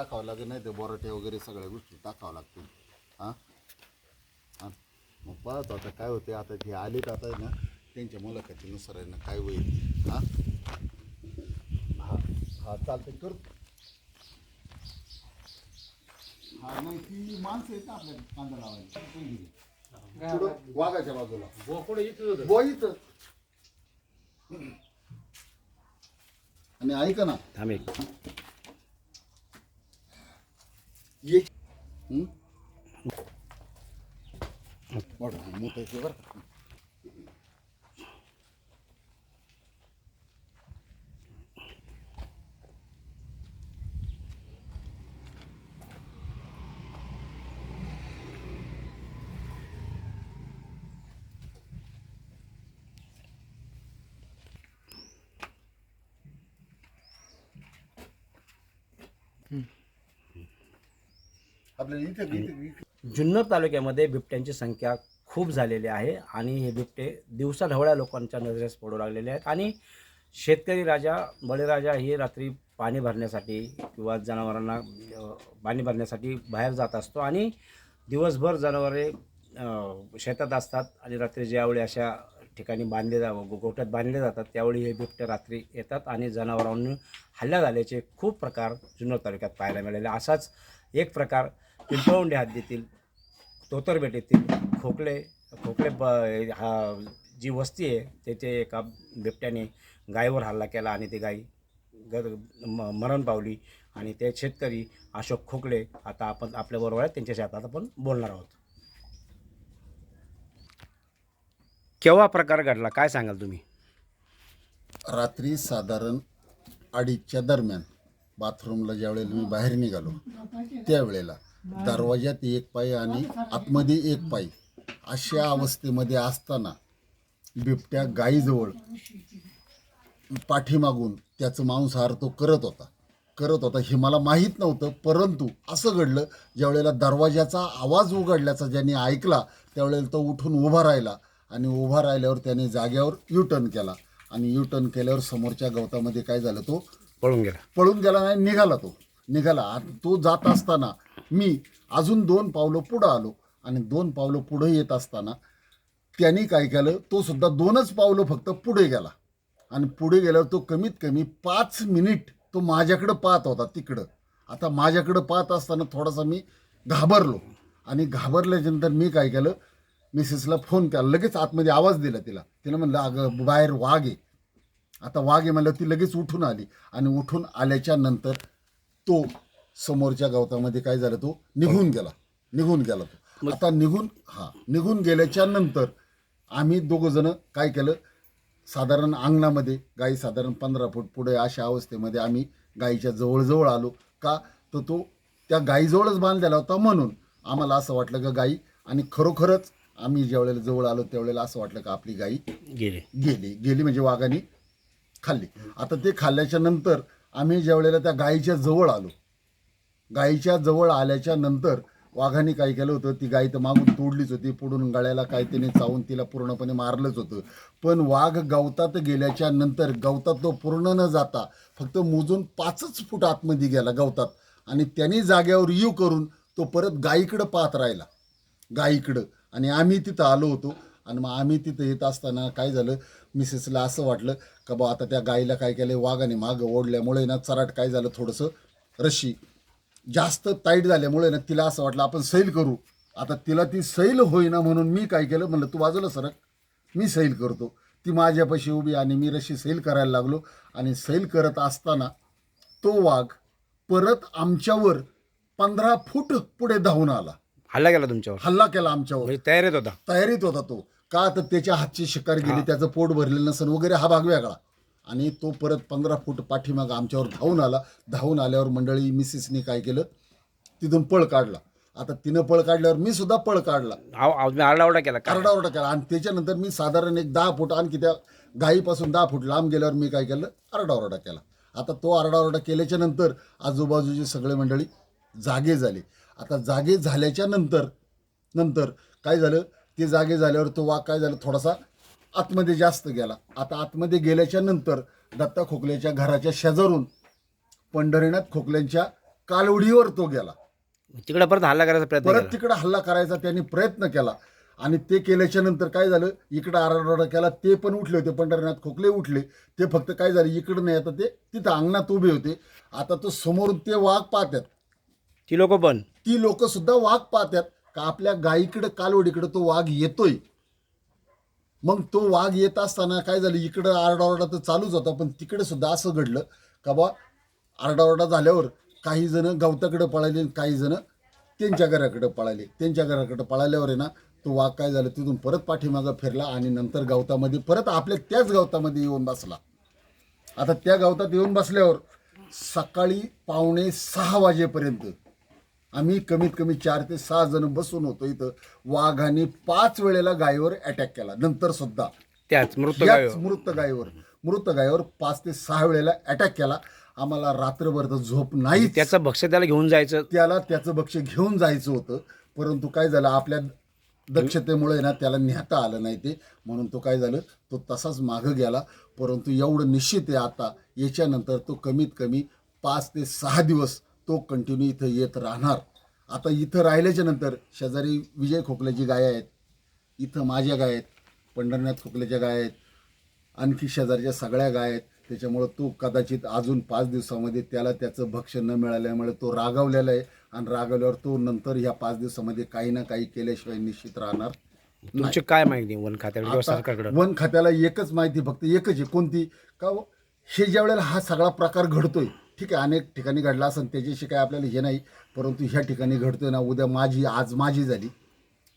टाकावं लागेल नाही ते बोराटे वगैरे सगळ्या गोष्टी टाकावं लागतील. हां? हां? मग पाहतो आता काय होते आता जे आलेत आता आहे ना त्यांच्या मुलाखतीनुसार आहे ना काय होईल. हां? हा हा चालतं कर. हा नाही ती माणसं आहेत ना आपल्या कांदा लावायला. पुढं वाघाच्या बाजूला. इथं. आणि ऐका ना. थांब एक. ये हं? बरं, मोठं आपल्याला इथे इथे इथे जुन्नर तालुक्यामध्ये बिबट्यांची संख्या खूप झालेली आहे आणि हे बिबटे दिवसा ढवळ्या लोकांच्या नजरेस पडू लागलेले आहेत. आणि शेतकरी राजा बळीराजा हे रात्री पाणी भरण्यासाठी किंवा जनावरांना अ, पाणी भरण्यासाठी बाहेर जात असतो आणि दिवसभर जनावरे अ, शेतात असतात आणि रात्री ज्यावेळी अशा ठिकाणी बांधले जा गो- गोठ्यात बांधले जातात त्यावेळी हे बिबटे रात्री येतात आणि जनावरांनी हल्ला झाल्याचे खूप प्रकार जुन्नर तालुक्यात पाहायला मिळाले. असाच एक प्रकार पिंपळवंडे हात देतील तोतरबेट येतील खोकले खोकले ब हा जी वस्ती आहे तेथे एका बिबट्याने गायीवर हल्ला केला आणि ती गाई ग म- मरण पावली आणि ते शेतकरी अशोक खोकले आता आपण आपल्याबरोबर आहेत त्यांच्याशी आता आपण बोलणार आहोत. केव्हा प्रकार घडला काय सांगाल तुम्ही? रात्री साधारण अडीचच्या दरम्यान बाथरूमला ज्यावेळेला मी बाहेर निघालो त्यावेळेला दरवाज्यात एक पाय आणि आतमध्ये एक पाय. अशा अवस्थेमध्ये असताना बिबट्या गाईजवळ पाठीमागून त्याचं मांसाहार तो करत होता. करत होता हे मला माहीत नव्हतं परंतु असं घडलं ज्यावेळेला दरवाजाचा आवाज उघडल्याचा ज्यांनी ऐकला त्यावेळेला तो उठून उभा राहिला आणि उभा राहिल्यावर त्याने जाग्यावर युटर्न केला. आणि युटर्न केल्यावर समोरच्या गवतामध्ये काय झालं तो? पळून गेला. पळून गेला नाही निघाला तो. निघाला. आणि तो जात असताना मी अजून दोन पावलं पुढं आलो आणि दोन पावलं पुढं येत असताना त्यांनी काय केलं? तो सुद्धा दोनच पावलं फक्त पुढे गेला. आणि पुढे गेल्यावर तो कमीत कमी पाच मिनिट तो माझ्याकडं पाहत होता तिकडं. आता माझ्याकडं पाहत असताना थोडासा मी घाबरलो. आणि घाबरल्याच्यानंतर मी काय केलं? मिसेसला फोन केला. लगेच आतमध्ये आवाज दिला तिला. तिला म्हणलं अगं बाहेर वाघ आहे. आता वाघ आहे म्हणलं ती लगेच उठून आली. आणि उठून आल्याच्यानंतर तो समोरच्या गवतामध्ये काय झालं तो? निघून गेला. निघून गेला तो. आता निघून हा निघून गेल्याच्यानंतर आम्ही दोघं जण काय केलं? साधारण अंगणामध्ये गाई साधारण पंधरा फूट पुढे अशा अवस्थेमध्ये आम्ही गाईच्या जवळजवळ आलो. का? तर तो त्या गाईजवळच बांधलेला होता म्हणून आम्हाला असं वाटलं का गाई आणि खरोखरच आम्ही ज्यावेळेला जवळ आलो त्यावेळेला असं वाटलं का आपली गाई गेले. गेली. गेली म्हणजे वाघाने खाल्ली. आता ते खाल्ल्याच्या नंतर आम्ही ज्या वेळेला त्या गायीच्या जवळ आलो गायीच्या जवळ आल्याच्यानंतर वाघाने काय केलं होतं ती गाय तर मागून तोडलीच होती पुढून गळ्याला काय त्याने चावून तिला पूर्णपणे मारलंच होतं. पण वाघ गवतात गेल्याच्यानंतर गवतात तो पूर्ण न जाता फक्त मोजून पाचच फूट आतमध्ये गेला गवतात. आणि त्यांनी जाग्यावर यू करून तो परत गायीकडं पाहत राहिला. गायीकडं आणि आम्ही तिथं आलो होतो. आणि मग आम्ही तिथं येत असताना काय झालं मिसेसला असं वाटलं का बा आता त्या गायीला काय केलं वाघाने मागं ओढल्यामुळे ना चराट काय झालं थोडंसं? रशी जास्त टाईट झाल्यामुळे ना तिला असं वाटलं आपण सैल करू. आता तिला ती सैल होईना म्हणून मी काय केलं? म्हणलं तू बाजूला सरक. मी सैल करतो. ती माझ्यापाशी उभी आणि मी रशी सैल करायला लागलो. आणि सैल करत असताना तो वाघ परत आमच्यावर पंधरा फूट पुढे धावून आला. हल्ला गेला तुमच्यावर? हल्ला केला आमच्यावर. म्हणजे तयारीत होता? तयारीत होता तो. का? तर त्याच्या हातची शिकार गेली त्याचं पोट भरलेलं नसेल वगैरे हा भाग वेगळा. आणि तो परत पंधरा फूट पाठीमाग आमच्यावर धावून आला. धावून आल्यावर मंडळी मिसेसने काय केलं? तिथून पळ काढला. आता तिनं पळ काढल्यावर मी सुद्धा पळ काढला. आरडाओरडा केला आरडाओरडा केला. आणि त्याच्यानंतर मी साधारण एक दहा फूट आणखी त्या गायीपासून दहा फूट लांब गेल्यावर मी काय केलं? आरडाओरडा केला. आता तो आरडाओरडा केल्याच्यानंतर आजूबाजूचे सगळे मंडळी जागे झाले. आता जागे झाल्याच्यानंतर नंतर काय झालं? ते जागे झाल्यावर तो वाघ काय झालं? थोडासा आतमध्ये जास्त गेला. आता आतमध्ये गेल्याच्यानंतर दत्ता खोकल्याच्या घराच्या शेजारून पंढरीनाथ खोकल्यांच्या कालवडीवर तो गेला. तिकडे परत हल्ला करायचा प्रयत्न परत केला. तिकडे हल्ला करायचा त्यांनी प्रयत्न केला. आणि ते केल्याच्यानंतर काय झालं? इकडं आरडाओरडा केला ते पण उठले होते. पंढरनाथ खोकले उठले. ते फक्त काय झालं? इकडं नाही आता ते तिथं अंगणात उभे होते. आता तो समोरून ते वाघ पाहतात. ती लोक पण. ती लोक सुद्धा वाघ पाहतात. का आपल्या गायीकडे कालवडीकडे तो वाघ येतोय? मग तो वाघ येत असताना काय झालं इकडं आरडाओरडा तर चालूच होता पण तिकडे सुद्धा असं घडलं का बा आरडाओरडा झाल्यावर काही जण गवताकडे पळाले आणि काही जण त्यांच्या घराकडे पळाले. त्यांच्या घराकडे पळाल्यावर आहे ना तो वाघ काय झालं तिथून परत पाठीमागं फिरला आणि नंतर गवतामध्ये परत आपल्या त्याच गवतामध्ये येऊन बसला. आता त्या गवतात येऊन बसल्यावर सकाळी पावणे सहा वाजेपर्यंत आम्ही कमीत कमी चार ते सहा जण बसून होतो इथं. वाघाने पाच वेळेला गायीवर अटॅक केला. नंतर सुद्धा. त्याच मृत गाय याच मृत गायीवर. मृत गायीवर पाच ते सहा वेळेला अटॅक केला. आम्हाला रात्रभर तर झोप नाही त्याचं भक्ष त्याला घेऊन जायचं. त्याला त्याचं बक्ष घेऊन जायचं होतं. परंतु काय झालं? आपल्या दक्षतेमुळे ना त्याला नेता आलं नाही ते. म्हणून तो काय झालं? तो तसाच मागं गेला. परंतु एवढं निश्चित आहे आता. याच्यानंतर तो कमीत कमी पाच ते सहा दिवस तो कंटिन्यू इथं येत राहणार. आता इथं राहिल्याच्या नंतर शेजारी विजय खोकल्याची गाय आहेत इथं माझ्या गाय आहेत पंढरनाथ खोकल्याच्या गाय आहेत आणखी शेजारच्या सगळ्या गाय आहेत. त्याच्यामुळं तो कदाचित अजून पाच दिवसामध्ये त्याला त्याचं भक्ष्य न मिळाल्यामुळे तो रागावलेला आहे आणि रागावल्यावर तो नंतर ह्या पाच दिवसामध्ये काही ना काही केल्याशिवाय निश्चित राहणार तुमची काय माहिती वन खात्याकडे वन खात्याला एकच माहिती फक्त एकच आहे. कोणती? का हो? हे ज्या वेळेला हा सगळा प्रकार घडतोय ठीक आहे अनेक ठिकाणी घडला असेल त्याच्याशी काय आपल्याला हे नाही परंतु ह्या ठिकाणी घडतोय ना उद्या माझी आज माझी झाली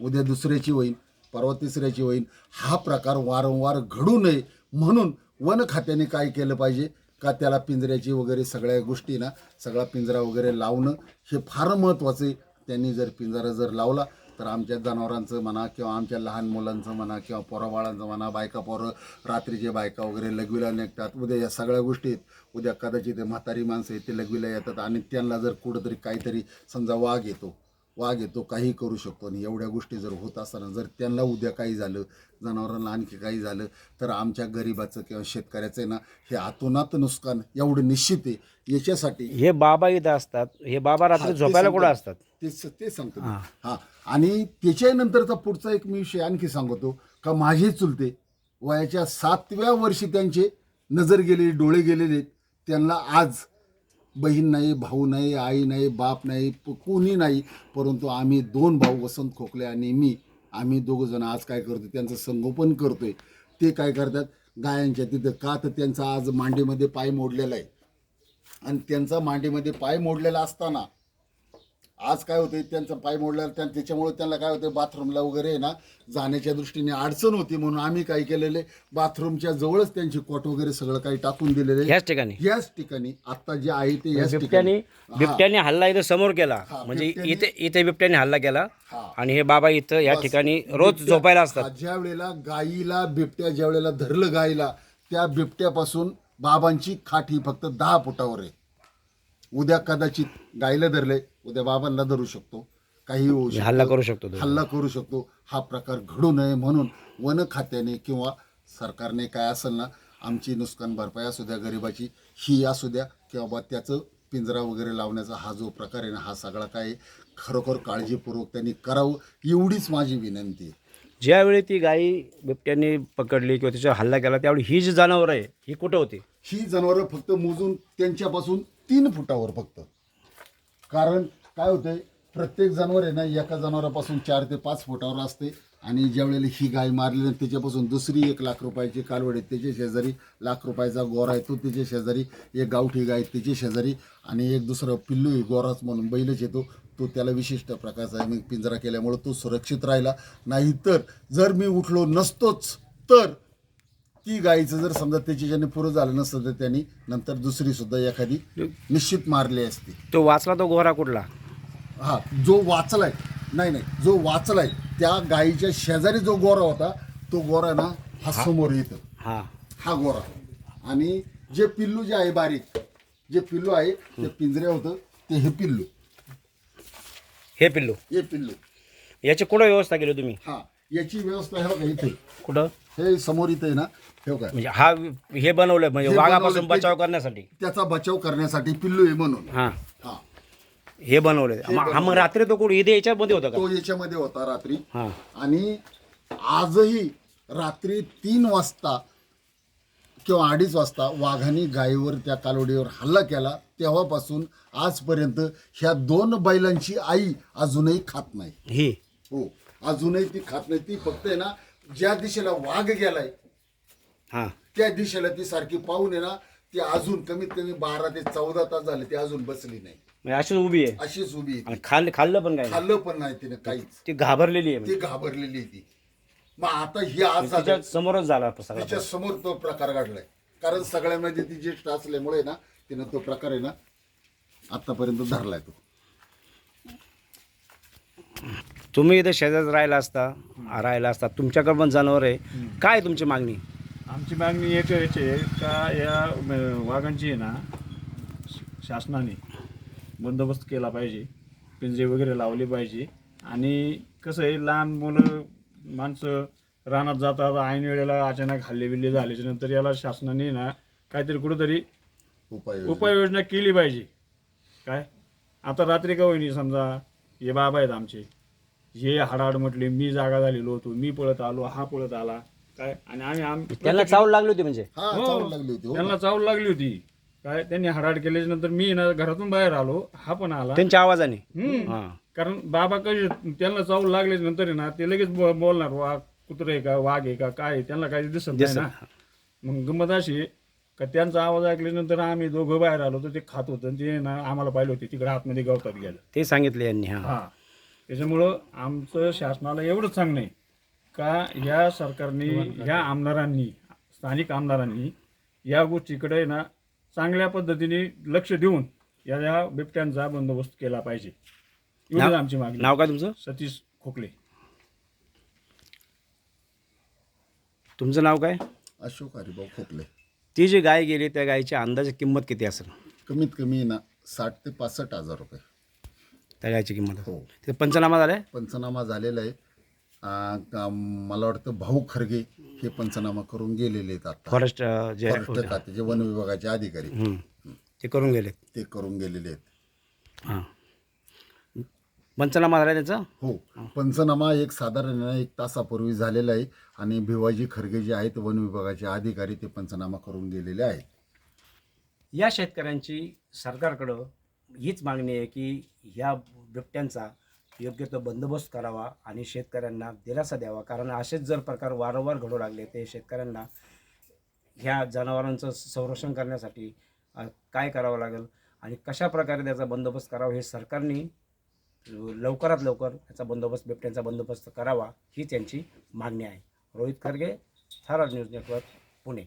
उद्या दुसऱ्याची होईल परवा तिसऱ्याची होईल हा प्रकार वारंवार घडू नये म्हणून वन खात्याने काय केलं पाहिजे का त्याला पिंजऱ्याची वगैरे सगळ्या गोष्टी ना सगळा पिंजरा वगैरे लावणं हे फार महत्त्वाचं आहे. त्यांनी जर पिंजरा जर लावला तर आमच्या जनावरांचं म्हणा किंवा आमच्या लहान मुलांचं म्हणा किंवा पोराबाळांचं म्हणा बायका पोरं रात्रीचे बायका वगैरे लघवीला निघतात. उद्या या सगळ्या गोष्टी आहेत. उद्या कदाचित म्हातारी माणसं आहेत ते लघवीला येतात आणि त्यांना जर कुठंतरी काहीतरी समजा वाघ येतो वाघ येतो काही करू शकतो आणि एवढ्या गोष्टी जर होत असताना जर त्यांना उद्या काही झालं जनावरांना आणखी काही झालं तर आमच्या गरिबाचं किंवा शेतकऱ्याचं आहे ना हे आतोनात नुकसान एवढं निश्चित आहे. याच्यासाठी हे बाबा इथं असतात. हे बाबा रात्री झोपायला कुठं. असतात? ते ते सांगतो मी. हा. हा. आणि त्याच्यानंतरचा पुढचा एक मी विषय आणखी सांगतो का माझे चुलते वयाच्या सातव्या वर्षी त्यांचे नजर गेलेले डोळे गेलेले त्यांना आज बहीण नाही भाऊ नाही आई नाही बाप नाही प- कोणी नाही. परंतु आम्ही दोन भाऊ वसंत खोकले आणि मी आम्ही दोघं जण आज काय करतो त्यांचं संगोपन करतोय. ते काय करतात गायांच्या तिथं का तर त्यांचा आज मांडीमध्ये पाय मोडलेला आहे. आणि त्यांचा मांडीमध्ये पाय मोडलेला असताना आज काय होते त्यांचा पाय मोडला त्या त्याच्यामुळे त्यांना काय होते बाथरूमला वगैरे ना जाण्याच्या दृष्टीने अडचण होती म्हणून आम्ही काय केलेले बाथरूमच्या जवळच त्यांची कोट वगैरे सगळं काही टाकून दिलेले. ह्याच ठिकाणी. याच ठिकाणी आता जे आहे ते याच बिबट्याने ठिकाणी. बिबट्याने हल्ला इथं समोर केला. हा, म्हणजे बिबट्याने- इथे इथे बिबट्याने हल्ला केला. हा. आणि हे बाबा इथं या. ठिकाणी रोज झोपायला असतात. ज्या वेळेला गायीला बिबट्या ज्या वेळेला धरलं गायीला त्या बिबट्यापासून बाबांची खाट ही फक्त दहा फुटावर आहे. उद्या कदाचित गायीला धरले उद्या बाबांना धरू शकतो. काही होऊ शकतो हल्ला करू शकतो. हल्ला करू शकतो. हा प्रकार घडू नये म्हणून वन खात्याने किंवा सरकारने काय असेल ना आमची नुकसान भरपाई असू द्या गरिबाची ही असू द्या किंवा बा त्याचं पिंजरा वगैरे लावण्याचा हा जो प्रकार आहे ना हा सगळा काय खरोखर काळजीपूर्वक त्यांनी करावं एवढीच माझी विनंती आहे. ज्यावेळी ती गाई बिबट्याने पकडली किंवा त्याच्यावर हल्ला केला त्यावेळी ही जी जनावर आहे ही कुठं होती? ही जनावरं फक्त मोजून त्यांच्यापासून तीन फुटावर फक्त. कारण काय होतंय प्रत्येक जनावर आहे ना एका जनावरापासून चार ते पाच फुटावर असते. आणि ज्यावेळेला ही गाय मारली ना त्याच्यापासून दुसरी एक लाख रुपयाची कालवड आहे त्याच्या शेजारी लाख रुपयाचा गोरा आहे तो त्याच्या शेजारी एक गावठी गाय त्याच्या शेजारी. आणि एक दुसरं पिल्लू आहे गोराच म्हणून बैलच येतो तो. त्याला विशिष्ट प्रकारचा मी पिंजरा केल्यामुळं तो सुरक्षित राहिला. नाहीतर जर मी उठलो नसतोच तर ती गायीचं जर समजा त्याच्याच्याने पुरं झालं नसतं तर त्यांनी नंतर दुसरी सुद्धा एखादी निश्चित मारली असती. तो वाचला तो गोरा कुठला? हा जो वाचलाय नाही नाही जो वाचलाय त्या गायीच्या शेजारी जो गोरा होता तो गोरा ना हा समोर येतो हा. हा गोरा. आणि जे पिल्लू जे आहे बारीक जे पिल्लू आहे ते पिंजऱ्या होतं ते हे पिल्लू. हे पिल्लू. हे पिल्लू. याची कुठं व्यवस्था केली तुम्ही? हा याची व्यवस्था हे बघा इथे. कुठं? हे समोर इथे आहे ना हे बघा. म्हणजे हा हे बनवलंय म्हणजे हे वाघापासून बनवलंय बचाव करण्यासाठी. त्याचा बचाव करण्यासाठी पिल्लू आहे म्हणून. हा. हा बनवले. हा मग रात्री तो कोण इथे याच्यामध्ये होता का? तो याच्यामध्ये होता रात्री. हा. आणि आजही रात्री तीन वाजता किंवा अडीच वाजता वाघाने गायीवर त्या कालवडीवर हल्ला केला. तेव्हापासून आजपर्यंत ह्या दोन बैलांची आई अजूनही खात नाही. ही. हो. अजूनही ती खात नाही. ती फक्त आहे ना ज्या दिशेला वाघ गेलाय हा. त्या दिशेला ती सारखी पाहून आहे ना ती अजून कमीत कमी बारा ते चौदा तास झाले ती अजून बसली नाही. म्हणजे अशीच उभी आहे. अशीच उभी आहे. आणि खाल्लं खाल्लं पण काय नाही. खाल्लं पण नाही तिने काहीच. ती घाबरलेली आहे म्हणजे. ती घाबरलेली आहे ती. मग आता ही आज झालं तिच्या समोरच झाला सगळा तिच्या समोर तो प्रकार घडलाय. कारण सगळ्यामध्ये ती ज्येष्ठ असल्यामुळे ना तिनं तो प्रकार आहे ना आतापर्यंत धरलाय तो. तुम्ही इथे शेजारी राहिला असता राहिला असता तुमच्याकडे पण जनावर आहे. काय तुमची मागणी? आमची मागणी एक याची आहे का या वाघांची आहे ना शासनाने बंदोबस्त केला पाहिजे पिंजरे वगैरे लावले पाहिजे. आणि कसं आहे लहान मुलं माणसं रानात जातात ऐन वेळेला अचानक हल्ले बिल्ले झाल्याच्यानंतर याला शासनाने ना काहीतरी कुठंतरी उपाय उपाययोजना केली पाहिजे. काय? आता रात्री का होईनी समजा हे बाबा आहेत आमचे. हे हाडाड म्हटले मी जागा झालेलो होतो मी पळत आलो हा पळत आला. काय? आणि आम्ही आम त्यांना चावल लागली होती म्हणजे? हा हो. चावून लागली होती हो. त्यांना चावल लागली होती. काय त्यांनी हाडाड केल्याच्यानंतर मी ना घरातून बाहेर आलो हा पण आला. त्यांच्या आवाजाने? हम्म. हा. कारण बाबा कसे त्यांना चावल लागल्याच्या नंतर आहे ना ते लगेच बो- बोलणार वाघ कुत्रे आहे का वाघ आहे का काय आहे, त्यांना काही दिसत नाही. ना. मग गंमत अशी आहे का त्यांचा आवाज ऐकल्यानंतर आम्ही दोघं बाहेर आलो तर ते खात होतं आणि ते ना आम्हाला पाहिलं होते तिकडे आतमध्ये गवतात गेलं. ते सांगितले यांनी हा. हा. त्याच्यामुळं आमचं शासनाला एवढंच सांगणं आहे का या सरकारने ह्या आमदारांनी स्थानिक आमदारांनी या गोष्टीकडे ना चांगल्या पद्धतीने लक्ष देऊन या या बिबट्यांचा बंदोबस्त केला पाहिजे. एवढीच आमची मागणी. नाव काय तुमचं? सतीश खोकले. तुमचं नाव काय? अशोक हरिभाऊ खोकले. ती जी गाय गेली त्या गायची अंदाजे किंमत किती असेल? कमीत कमी ना साठ ते पासष्ट हजार रुपये. त्या गायची किंमत? हो. ते पंचनामा झालाय? पंचनामा झालेला आहे. आ, का- मला वाटतं भाऊ खरगे. हे पंचनामा करून गेलेले आहेत आता. फॉरेस्ट जे फॉरेस्ट खात्याचे वन विभागाचे अधिकारी. हम्म. ते करून गेले ते करून गेलेले आहेत. हां. पंचनामा झाला त्यांचा? हो. पंचनामा एक साधारण एक तासापूर्वी झालेला आहे आणि भिवाजी खरगे जे आहेत वन विभागाचे अधिकारी ते पंचनामा करून गेलेले आहेत. या शेतकऱ्यांची सरकारकडं हीच मागणी आहे की ह्या बिबट्यांचा योग्य तो बंदोबस्त करावा आणि शेतकऱ्यांना दिलासा द्यावा. कारण असेच जर प्रकार वारंवार घडू लागले ते शेतकऱ्यांना ह्या जनावरांचं संरक्षण करण्यासाठी काय करावं लागेल आणि कशा प्रकारे त्याचा बंदोबस्त करावा हे सरकारने लवकरात लवकर याचा बंदोबस्त बिबट्यांचा बंदोबस्त करावा ही त्यांची मागणी आहे. रोहित खरगे थारा न्यूज नेटवर्क पुणे.